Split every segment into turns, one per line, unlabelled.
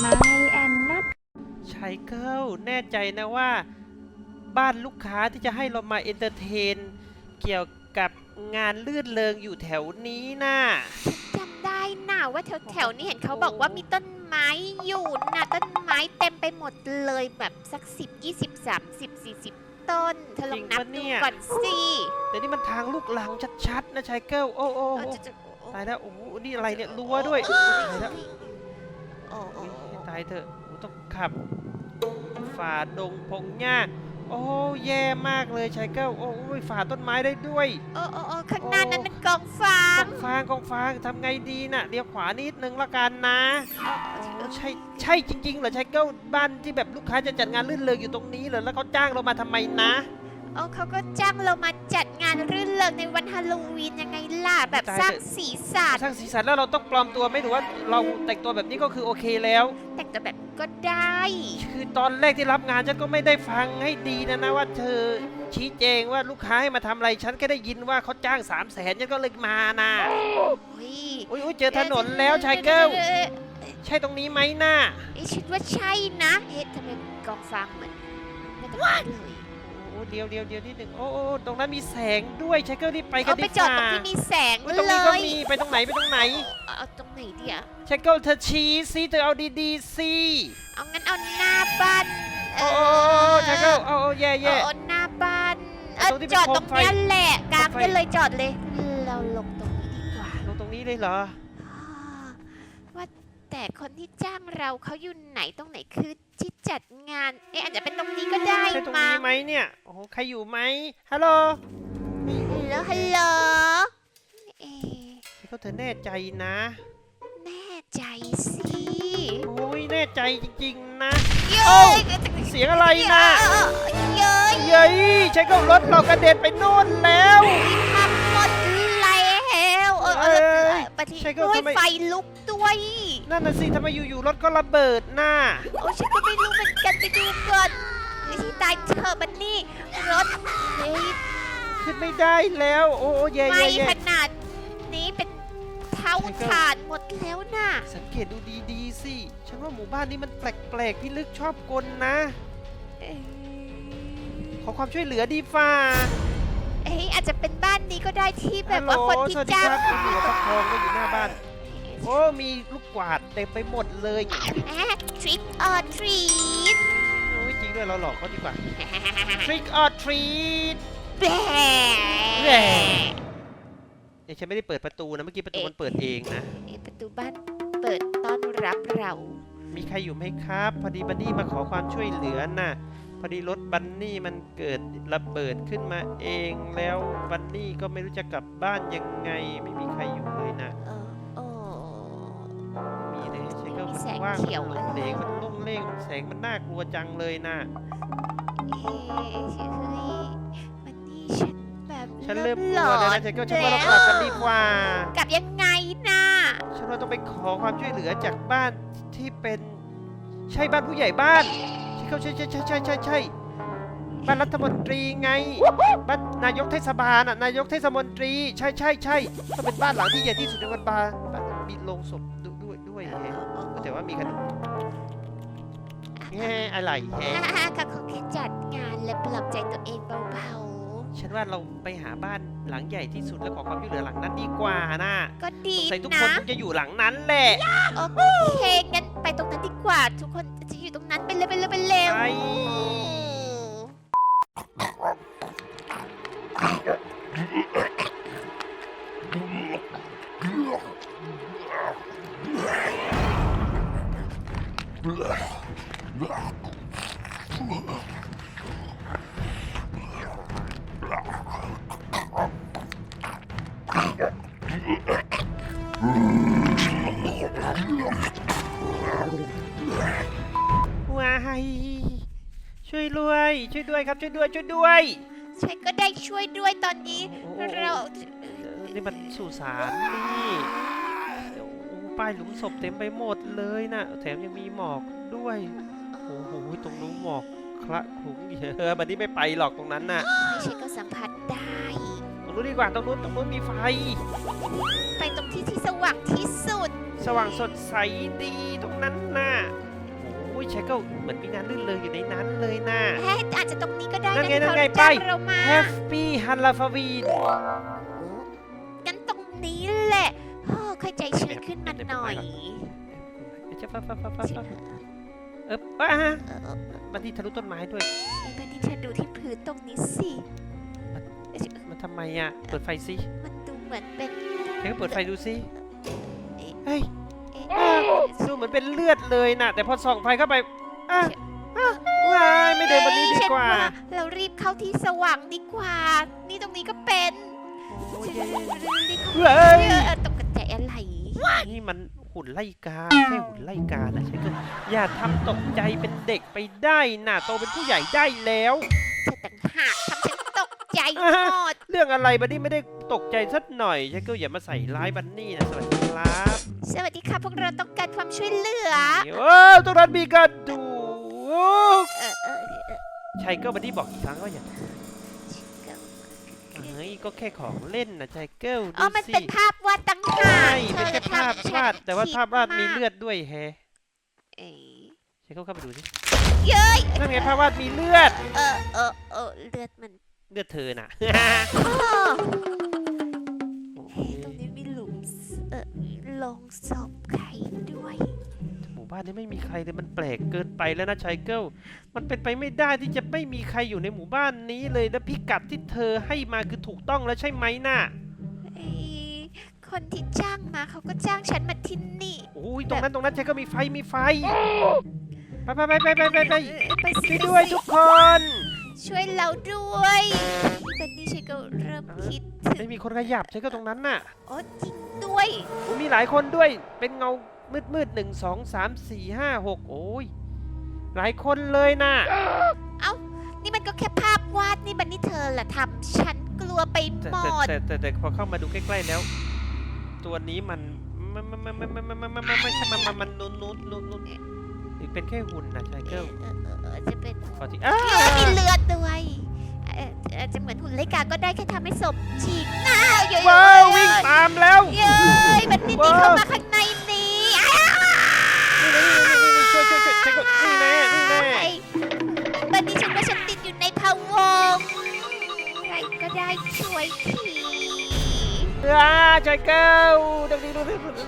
ไม่แอนนัท
ชายเกิลแน่ใจนะว่า บ้านลูกค้าที่จะให้เรามาเอนเตอร์เทน เกี่ยวกับงานลื่นเริงอยู่แถวนี้น่ะ
จำได้น่ะว่าแถวแถวๆนี้เห็นเขาบอกว่ามีต้นไม้อยู่น่ะต้นไม้เต็มไปหมดเลยแบบสักสิบยี่สิบสามสิบสี่สิบต้น เธอลองนับ
จริงปะเนี่
ดู
ย
ก่อนสิ
แต่นี่มันทางลูกลังชัดๆนะชายเกิลโอ้โอ้
เออ
โอ้
จะจะโอ้
ตายแล้วโอ้โหนี่อะไรเนี่ยรั้วด้วย
โอ้
ตายแล้ว
โอ้โอ้
เถอะโอ้ต้องขับฝ่าดงพงหญ้าโอ้แย่มากเลยชายเกิลโอ้ยฝ่าต้นไม้ได้ด้วย
โอ้โอ้โอ้ข้างหน้านั้นมันกองฟากง
องฟางกองฟางทำไงดีน่ะเลี้ยวขวานิดนึงละกันนะโอ้ใช่ใช่จริงๆเหรอชายเกิลบ้านที่แบบลูกค้าจะจัดงานลื่นเริงอยู่ตรงนี้เหรอแล้วเขาจ้างเรามาทำไมนะ
โอ้เขาก็จ้างเรามาจัดงานรื่นเริงในวันฮาโลวีนยังไงล่ะ แบบ
ตาย
สร้าง
เถอะ
สีสัน
สร้างสีสันแล้วเราต้องปลอมตัวไหมหรือว่าเราแต่งตัวแบบนี้ก็คือโอเคแล้ว
แต่งตัวแบบก็ได้
คือตอนแรกที่รับงานฉันก็ไม่ได้ฟังให้ดีนะนะว่าเธอชี้แจงว่าลูกค้าให้มาทำอะไรฉันก็ได้ยินว่าเขาจ้างสามแสนฉันก็เลยมานะ
โอ้ย
อุ้ยอุ้ยเจอถนนแล้วชายเกิล
เอ๊ะ
ใช่ตรงนี้ไหมน่ะ
เอ๊ะคิดว่าใช่นะ เอ๊ะทำไมกองฟางเหมือนไม่ต้องเลย
โอ้ เดียวเดียวเดียวนิดหนึ่งโอ้โอ้ตรงนั้นมีแสงด้วยชายเกิลรีบไปกัน
เอา
ดี
ไป
ก
จอด
ว่า
ตรงที่มีแสง
อุ๊ยตรง
เล
นี้ก็
ย
มีไปตรงไหนไปตรงไหน
เอาเอาตรงไหนดีอะ
ชายเกิลเธอชี้สิเธอเอาดีๆสิ
เอางั้นเอาหน้าบ้าน
โอ้โอ้โอ้ชายเกิลเอาเอาแย่
เอ
แย่
อเอาหน้าบ้านเออ
ตรงที่เป็น
จอด
โค
ต
ม
รง
ไฟ
เนี้ยแหละกลาง
โคมไฟ
กันเลยจอดเลย เราลงตรงนี้ดีกว่า
ลงตรงนี้เลยเหรอ
อ่าว่า แต่คนที่จ้างเราเขาอยู่ไหนตรงไหนคือที่จัดงาน เอ๊ะอาจจะเป็นตรงนี้ก็ได้
ใช่ตรง
มั้
นี้
ง
ไหมเนี่ย โอ้โหใครอยู่ไหมฮัลโหล
แล้วฮัลโหลเอ๊ะ
ชายเกิลเธอแน่ใจนะ
แน่ใจสิ
โอ้ยแน่ใจจริงๆนะ
เย้
เอ้า
ย
เสียงอะไรนะ
เย้ย
เย้ยใช้ก็รถเรากระเด็นไปโน่นแล้ว ย
ปฏิ
ใช่ก็
ด้วย
ทำไม
ไฟลุกด้วย
นั่นน่ะสิทำไมอยู่ๆรถก็ระเบิดน่ะ
โอ้ฉันก็ไม่รู้เหมือนกันไปดูก่อนที่ตายเธอะมันนี่รถเฮ้ย
ขึ้นไม่ได้แล้ว โอ้แย่
ไหม่
แย่แย่
ขนาดนี้เป็นเท้า
ใช่ก็
ถ่านหมดแล้วน่ะ
สังเกตดูดีๆสิฉันว่าหมู่บ้านนี้มันแปลกๆพี่ลึกชอบกลนะ
เอ้ย
ขอความช่วยเหลือดีฟ้า
เอ้ยอาจจะเป็นบ้านนี้ก็ได้ที่แบบ
ฮัลโหล
ว่าคนที่
สวัสดี
จ้าง
ครับมีหัวฟักทองก็อยู่หน้าบ้าน โอ้มีลูกกวาดเต็มไปหมดเลย
แอะทริกออทรีต
โอ้ยจริงด้วยเราหลอกเขาดีกว่า trick or treat
แบ
แหม่เดี๋ยวฉันไม่ได้เปิดประตูนะเมื่อกี้ประตูมันเปิดเองนะ
เอ๊ะประตูบ้านเปิดต้อนรับเรา
มีใครอยู่ไหมครับ พอดีบันนี่มาขอความช่วยเหลือน่ะ พอดีรถบันนี่มันเกิดระเบิดขึ้นมาเองแล้วบันนี่ก็ไม่รู้จะกลับบ้านยังไงไม่มีใครอยู่เลยนะ
เออโอ้
มีเลยใช่ก็
มี
มัน
แสง
ว่าง
เขียว
มันเหลงมันลุ่งเล่งแสงมันน่ากลัวจังเลยนะ
เอ๊ะเฮ้ยมันนี่ฉันแบบ
ฉันเริ่มก
หล
ลัว
อ
แล้ว
น
นะฉันก็ฉันว่าเรากลับกันดีกว่า
กลับยังไงน่ะ
ฉันว่าต้องไปขอความช่วยเหลือจากบ้านที่เป็นใช่บ้านผู้ใหญ่บ้านใช่ เขาใช่ใช่ใช่ใช่ใช่ใช่บ้านรัฐมนตรีไงบ้านนายกเทศบาลน่ะนายกเทศมนตรี ใช่ใช่ใช่ก็เป็นบ้านหลังที่ใหญ่ที่สุดในวันบาร์บ้านมีโรงศพด้วยด้วยแฮะแต่ว่ามีขนมแง่อะไรแฮะ
อ่าคงแค่จัดงานและปลอบใจตัวเองเบา
ฉันว่าเราไปหาบ้านหลังใหญ่ที่สุดแล้วขอความช่วยเหลือหลังนั้นดีกว่านะ
ๆ ก็ดี
ใส่ทุกคนจะอยู่หลังนั้นแหละ
โอเคงั้นไปตรงนั้นดีกว่า ทุกคนจะ อยู่ตรงนั้นไปเร็วไปเร็วไปเร็ว
ไปว้ ช่วยด้วยช่วยด้วยครับ ช่วยด้วยช่วยด้วย
ฉันก็ได้ช่วยด้วยตอนนี้
โอ้โห
เรา
เออนี่มันสุสานนี่เดี๋ยวโอ้ป้ายหลุมศพเต็มไปหมดเลยนะแถมยังมีหมอกด้วย โอ้โหตรงนู้นหมอกคละคลุ้งเยอะบันนี้ไม่ไปหรอกตรงนั้นน่ะ
ฉันก็สัมผัสได้
ตรงนู้นดีกว่าตรงนู้นตรงนู้นมีไฟ
ไปตรงที่ที่สว่างที่สุด
สว่างสดใสดีตรงนั้นน่ะ ชเกิลเหมือนมีงานลื่นเลยอยู่ในนั้นเลยนะ
แฮะอาจจะตรงนี้ก็ได้
นั่
นะ
นไง
ที่เขา
นั่นไง
จ้าง
ไป
เรามา
แฮปปี้ฮันลาฟาวีน
งั้นตรงนี้แหละโอ้ค่อยใจชื้นขึ้นมาหน่อย
จะฟ้าฟ้าฟ้าฟ้าฟ้าเอออะ
เออเออ
มาที่ทะลุต้นไม้ด้วย
ไอ้บันนี่เธอดูที่พื้นตรงนี้สิ
มันทำไมอะ เปิดไฟสิ
มันดูเหมือนเป็น
เดี๋ยวเปิดไฟดูสิเฮ้ย
เอ๊ะ
อะ ดูเหมือนเป็นเลือดเลยนะแต่พอส่องไฟเข้าไปอะอะว้ายไม่เดินบนนี้ดี
ฉั
กว่า
เรารีบเข้าที่สว่างดีกว่า นี่ตรงนี้ก็เป็น
โอ้ย
รีบเข้า
เฮ้ย
เออตกใจอะไร
นี่มันหุ่นไล่กาแค่หุ่นไล่กานะใช่ก็อย่าทำตกใจเป็นเด็กไปได้น่ะโตเป็นผู้ใหญ่ได้แล้ว
เธอต่างหากทำฉันตกใจหมด
เรื่องอะไรบันนี่ไม่ได้ ตกใจสักหน่อยใช่ก็อย่ามาใส่ร้ายบันนี่นะสวัสดีครับ
สวัสดีค่ะพวกเราต้องการความช่วยเหลือ
โอ้ตรงนั้นมีกระดูก
เออเออเออ
ชายเก็บันนี่บอกอีกครั้งว่าอย่า
เออ
เฮ้ยก็แค่ของเล่นนะชายเกิล
อ๋อ
ดู
มัน
สิ
เป็นภาพวาดตั้งหา
ใช่
ก
เป็นแค่ภาพวาดแต่ว่าภาพวาดมีเลือดด้วยแฮะ
เอ้ย
ชายเกิลเข้าไปดูสิ
เย้ย
นั่นไงภาพวาดมีเลือด
เออเออเออเลือดมัน
เลือดเธอน่ะ
อ้อ
โอ้
เฮ้ย
ย
ตรงนี้มีหลุมศเออลงศพใครด้วย
หมู่บ้านนี้ไม่มีใครเลยมันแปลกเกินไปแล้วนะชายเกิลมันเป็นไปไม่ได้ที่จะไม่มีใครอยู่ในหมู่บ้านนี้เลยและพิกัดที่เธอให้มาคือถูกต้องแล้วใช่ไหมน่ะ
ไอ้คนที่จ้างมาเขาก็จ้างฉันมาที่นี่
โอ้ยตรงนั้นตรงนั้นชายเกิลมีไฟมีไฟไปไปไปไปไปไปไป
เออไปสิ
ช่วยด้วย
ไปสิ
ทุกคน
ช่วยเราด้วยตอนนี้ฉันก็เริ่มคิดถึ
ไม่
ง
มีคนขยับชายเกิลตรงนั้นน่ะ
โอ้จริงด้วย
โอ้มีหลายคนด้วย เป็นเงามืดมืดๆหนึ่งสองสามสี่ห้าหกโอ้ย หลายคนเลยน่ะ
นี่มันก็แค่ภาพวาดนี่มันนี่เธอละทำฉันกลัวไป
แต่
หม
แต่
ด
แต่แต่แต่พอเข้ามาดูใกล้ๆแล้ว ตัวนี้มันมันมันมันมันมันมันมันมันไม่ใช่มันมันมันนุ่นนุ่นนุ่นนุ่นหรือเป็นแค่หุ่นนะชายเกิล
เออเออเออจะเป็น
ขอทีอ้า
เออมีเลือดด้วย เออเออจะเหมือนหุ่นไลกาก็ได้แค่ทำให้ศพฉีกหน้าเยอะๆ
ว้าววิ่งตามแล้ว
เย้ยมันนี่นี่เข้ามาข้างในนี้อ้าว
นี่นี่นี่นี่ช่วยช่วยช่วยชายเกิลนี่แน่นี่แน่
บันนี้ฉันว่าฉันติดอยู่ในพะวงค์ใครก็ได้ช่วยที
อ้าชายเกิลดูดิดูดิดูดิ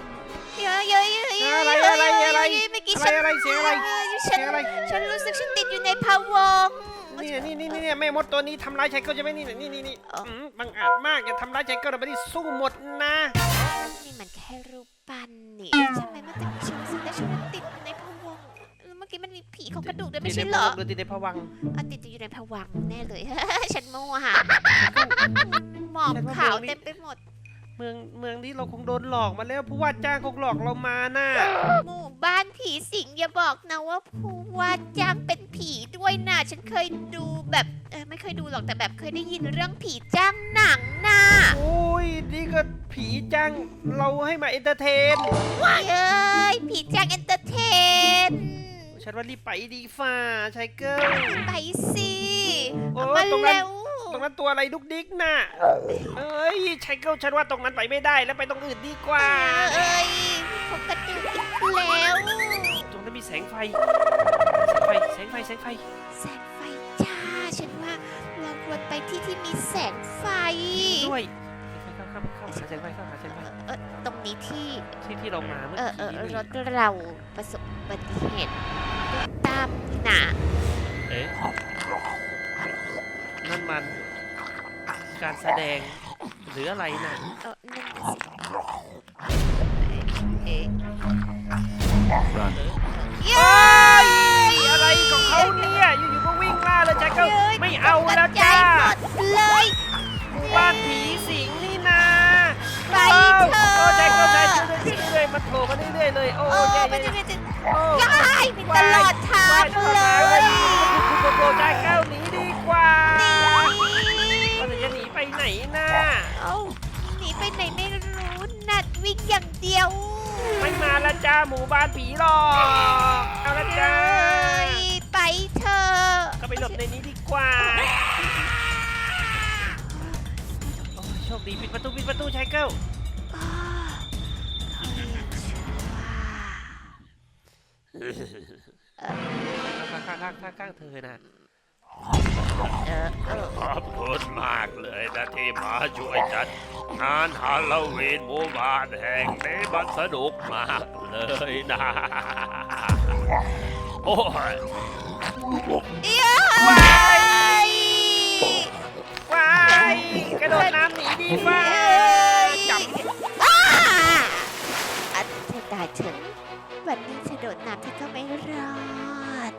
เยอะเยอะเยอะเยอะ
อะไรอะไรอะไร
เมื่อกี้
อะไร
ฉัน
อะไรเสียงอะไร
ฉั
เสี
น
ยงอะไร
ฉันรู้สึกฉันติดอยู่ในพะวงค์
นี่นี่นี่นี่แม่มดตัวนี้ทำร้ายชายเกิลใช่ไหมนี่นี่นี่นี่
อ๋อ
อืมบังอาจมากอย่าทำร้ายชายเกิลเราไม่ได้สู้หมดนะ
นี่มันแค่รูปปั้นนี่ทำไมมันถึงฉันรู้สึกได้ฉันติดอยู่ในพะวงค์แล้วเมื่อกี้มันมีผีของกระดูกด้วยไม่ใช่เหรอ
ติดในพวังค์
อะติดอยู่ในผวังค์แน่เลยฉันมั่วค่ะหมอกขาวเต็มไปหมด
เมืองเมืองนี้เราคงโดนหลอกมาแล้วผู้ว่าจ้างคงหลอกเรามาน่ะ
หมู่บ้าน ผีสิงอย่าบอกนะว่าผู้ว่าจ้างเป็นผีด้วยนะฉันเคยดูแบบเออไม่เคยดูหรอกแต่แบบเคยได้ยินเรื่องผีจ้างหนังนะ
โอ้ยนี่ก็ผีจ้างเราให้มาเอนเตอร์เทน
เย้ยผีจ้างเอนเตอร์เทน
ฉันว่ารีบไปดีฝ่าชายเกิล
ไปสิ
โอ้
เอามา
ตรงนั้น
เร็ว
ตรงนั้นตัวอะไรดุกดิกน่ะเอ้ยชายเกิลฉันว่าตรงนั้นไปไม่ได้แล้วไปตรงอื่นดีกว่า
เอ้ยผมกระดูกอีกแล้ว
ตรงนั้นมี แสงไฟ แสงไฟ แสงไฟ แสงไฟ
แสงไฟจ้า ฉันว่าเราควรไปที่ที่มีแสงไฟ
ด้วยเข้าเข้าเข้าหาแสงไฟเข้าหาแสงไฟ
เออตรงนี้ที่
ที่ที่เรามาเมื่อ
เออเอ
กี้
อ
นี่
รถเราประสบอุบัติเหตุตามหนา
เอ๊ะนั่นมัน การแสดงหรืออะไรน่ะ
เออนั่นน่ะสิเอ๊ะ
Run.
เย้ย
อะไรของเขาเนี่ยอยู่ๆก็วิ่งล่าเลยแจ็คเกิล
เย้ย
ไม่เอาแล้ว
ตกใจ
จ้า
หมดเลย
หมู่บ้านผีสิงนี่นา
ไป
โอ้
เถอะ
โอ้แจ็คเกิลใช่ช่วยด้วยช่วยด้วยมันโผล่มาเรื่อยๆเลย โอ้
โอ้
ย
มันจะเป็น
โอ้
ย้ายมีตลอดทางเลย
คุณโปรแจ็คเกิลหนีดีกว่า
นี่
มันจะหนีไปไหนน่ะ
เอ้าหนีไปไหนไม่รู้นัดวิ่งอย่างเดียว
ไม่มาละจ้าหมู่บ้านผีหรอกเอาละ จ้า
เอ้ยไปเถอะ
ก็ไปหลบในนี้ดีกว่าโอ้ยโชคดีปิดประตูปิดประตูชายเกิล
อ้าวเขาเรียกฉันว่า
เอ
ข้างข้างข้างข้างข้างเธอนะ
เออเออ
ขอบคุณมากเลยนะที่มาช่วยจัดงานฮาโลวีนหมู่บ้านแห่งนี้มันสนุกมากเลยนะ โอ้ย
ว้าย
ว้ายกระโดดน้ำหนีดีฟ้าจับ
อ้าอันเธอตายเฉินวันนี้ฉันโดดน้ำเธอก็ไม่รอด